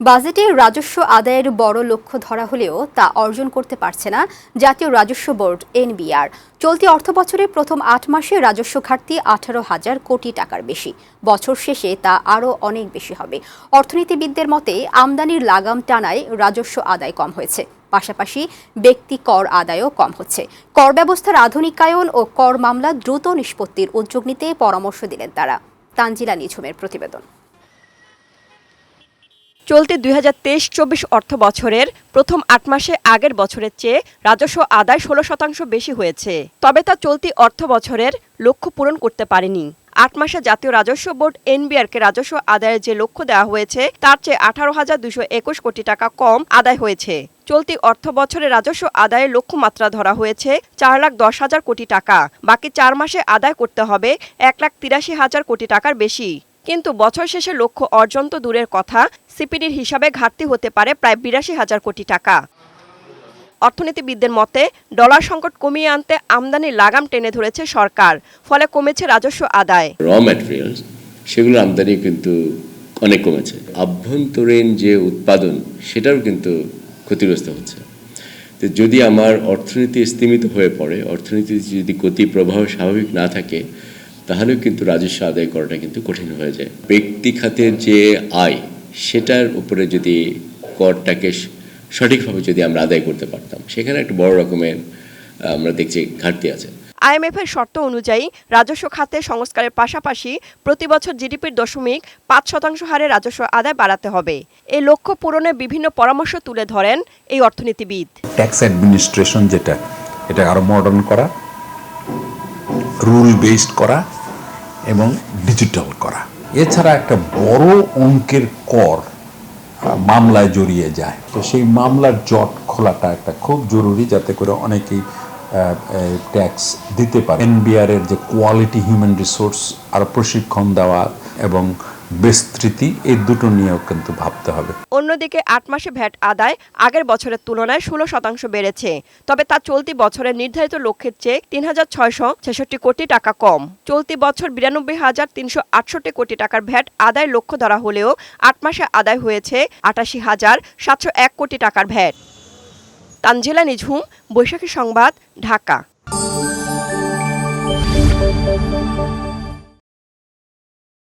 বাজেটে রাজস্ব আদায়ের বড় লক্ষ্য ধরা হলেও তা অর্জন করতে পারছে না জাতীয় রাজস্ব বোর্ড, এনবিআর। চলতি অর্থবছরের প্রথম আট মাসে রাজস্ব ঘাটতি আঠারো হাজার কোটি টাকার বেশি। বছর শেষে তা আরও অনেক বেশি হবে। অর্থনীতিবিদদের মতে, আমদানির লাগাম টানায় রাজস্ব আদায় কম হয়েছে। পাশাপাশি ব্যক্তি কর আদায়ও কম হচ্ছে। কর ব্যবস্থার আধুনিকায়ন ও কর মামলা দ্রুত নিষ্পত্তির উদ্যোগ নিতে পরামর্শ দিলেন তারা। তানজিলা নিঝুমের প্রতিবেদন। চলতি দুই হাজার তেইশ চব্বিশ অর্থ বছরের প্রথম আট মাসে আগের বছরের চেয়ে রাজস্ব আদায় ষোলো শতাংশ বেশি হয়েছে। তবে তা চলতি অর্থ বছরের লক্ষ্য পূরণ করতে পারেনি। আট মাসে জাতীয় রাজস্ব বোর্ড এনবিআরকে রাজস্ব আদায়ের যে লক্ষ্য দেওয়া হয়েছে, তার চেয়ে আঠারো হাজার দুশো একুশ কোটি টাকা কম আদায় হয়েছে। চলতি অর্থ বছরে রাজস্ব আদায়ের লক্ষ্যমাত্রা ধরা হয়েছে চার লাখ দশ হাজার কোটি টাকা। বাকি চার মাসে আদায় করতে হবে এক লাখ তিরাশি হাজার কোটি টাকার বেশি। কিন্তু বছর শেষে লক্ষ্য অর্জন তো দূরের কথা। সিপিডির হিসাবে ঘাটতি হতে পারে প্রায় বিরাশি হাজার কোটি টাকা। অর্থনীতিবিদদের মতে, ডলার সংকট কমিয়ে আনতে আমদানির লাগাম টেনে ধরেছে সরকার, ফলে কমেছে রাজস্ব আদায়। র ম্যাটেরিয়ালস সেগুলো আমদানি কিন্তু অনেক কমেছে। আভ্যন্তরীণ যে উৎপাদন সেটাও কিন্তু ক্ষতিগ্রস্ত হচ্ছে। যদি আমার অর্থনীতি স্তীমিত হয়ে পড়ে অর্থনীতি যদি গতি প্রবাহ স্বাভাবিক না থাকে তাহলেও কিন্তু রাজস্ব আদায় করাটা কিন্তু কঠিন হয়ে যায়। ব্যক্তি খাতের যে আয় সেটার উপরে যদি করটাকে সঠিকভাবে যদি আমরা আদায় করতে পারতাম সেখানে একটা বড় রকমের আমরা দেখছি ঘাটতি আছে। আইএমএফ এর শর্ত অনুযায়ী রাজস্ব খাতে সংস্কারের পাশাপাশি প্রতি বছর জিডিপির দশমিক পাঁচ শতাংশ হারে রাজস্ব আদায় বাড়াতে হবে। এই লক্ষ্য পূরণে বিভিন্ন পরামর্শ তুলে ধরেন এই অর্থনীতিবিদ। ট্যাক্স অ্যাডমিনিস্ট্রেশন যেটা এটা আরও মডার্ন করা রুল বেসড করা এবং ডিজিটাল করা। এছাড়া একটা বড় অঙ্কের কর মামলায় জড়িয়ে যায়। তো সেই মামলার জট খোলাটা একটা খুব জরুরি যাতে করে অনেকেই ট্যাক্স দিতে পারে। এনবিআর এর যে কোয়ালিটি হিউম্যান রিসোর্স আর প্রশিক্ষণ দেওয়া এবং বিস্তৃতি, এই দুটো নিয়েও কিন্তু ভাবতে হবে। অন্যদিকে আট মাসে ভ্যাট আদায় আগের বছরের তুলনায় ষোলো শতাংশ বেড়েছে। তবে তা চলতি বছরের নির্ধারিত লক্ষ্যের চেয়ে তিন হাজার ছয়শো ছেষট্টি কোটি টাকা কম। চলতি বছর বিরানব্বই হাজার তিনশো আটষট্টি কোটি টাকার ভ্যাট আদায় লক্ষ্য ধরা হলেও আট মাসে আদায় হয়েছে আটাশি হাজার সাতশো এক কোটি টাকার ভ্যাট। তানজিলা নিঝুম, বৈশাখী সংবাদ, ঢাকা।